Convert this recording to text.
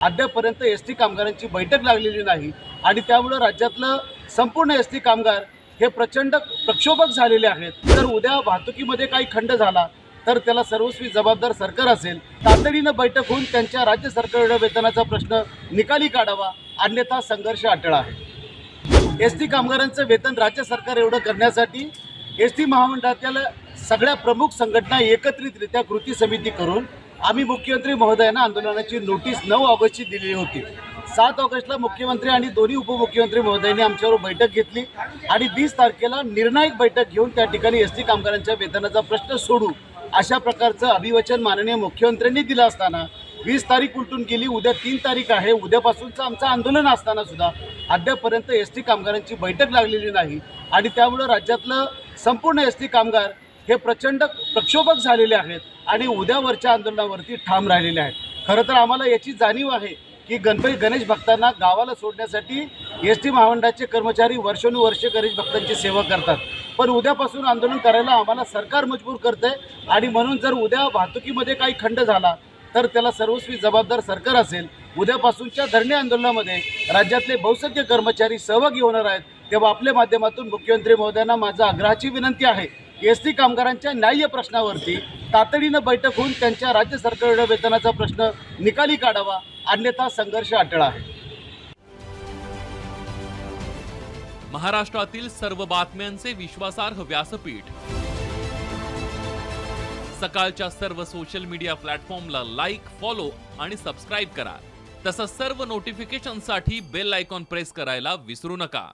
अद्यापर्यंत S T कामगारांची बैठक लागलेली नाही आणि त्यामुळं राज्यातलं संपूर्ण एस टी कामगार हे प्रचंड प्रक्षोभक झालेले आहेत. तर उद्या वाहतुकीमध्ये काही खंड झाला तर त्याला सर्वस्वी जबाबदार सरकार असेल. तातडीनं बैठक होऊन त्यांच्या राज्य सरकार वेतनाचा प्रश्न निकाली काढावा अन्यथा संघर्ष अटळ आहे. एस टी कामगारांचं वेतन राज्य सरकार एवढं करण्यासाठी एस टी महामंडळातील सगळ्या प्रमुख संघटना एकत्रितरित्या कृती समिती करून आम्ही मुख्यमंत्री महोदयांना आंदोलनाची नोटीस नऊ ऑगस्टची दिलेली होती. सात ऑगस्टला मुख्यमंत्री आणि दोन्ही उपमुख्यमंत्री महोदयांनी आमच्यावर बैठक घेतली आणि वीस तारखेला निर्णायक बैठक घेऊन त्या ठिकाणी एस टी कामगारांच्या वेतनाचा प्रश्न सोडू अशा प्रकारचं अभिवचन माननीय मुख्यमंत्र्यांनी दिलं असताना वीस तारीख उलटून गेली उद्या तीन तारीख आहे उद्यापासूनचं आमचं आंदोलन असताना सुद्धा अद्यापर्यंत एस टी कामगारांची बैठक लागलेली नाही आणि त्यामुळं राज्यातलं संपूर्ण एस टी कामगार हे प्रचंड प्रक्षोभक झालेले आहेत आणि उद्यावरच्या आंदोलनावरती ठाम राहिलेले आहेत. खरं तर आम्हाला याची जाणीव आहे की गणपती गणेश भक्तांना गावाला सोडण्यासाठी एस टी महामंडळाचे कर्मचारी वर्षानुवर्षे गणेश भक्तांची सेवा करतात. पण उद्यापासून आंदोलन करायला आम्हाला सरकार मजबूर करतंय आणि म्हणून जर उद्या वाहतुकीमध्ये काही खंड झाला तर त्याला सर्वस्वी जबाबदार सरकार असेल. उद्यापासूनच्या धरणे आंदोलनामध्ये राज्यातले बहुसंख्य कर्मचारी सहभागी होणार आहेत. तेव्हा आपल्या माध्यमातून मुख्यमंत्री महोदयांना माझा आग्रहाची विनंती आहे एस टी कामगारांच्या न्याय्य प्रश्नावरती तातडीनं बैठक होऊन त्यांच्या राज्य सरकार वेतनाचा प्रश्न निकाली काढावा अन्यथा संघर्ष अटळ आहे. महाराष्ट्रातील सर्व बातम्यांचे विश्वासार्ह व्यासपीठ. सकाळच्या सर्व सोशल मीडिया प्लॅटफॉर्मला लाईक फॉलो आणि सबस्क्राईब करा. तसंच सर्व नोटिफिकेशनसाठी बेल आयकॉन प्रेस करायला विसरू नका.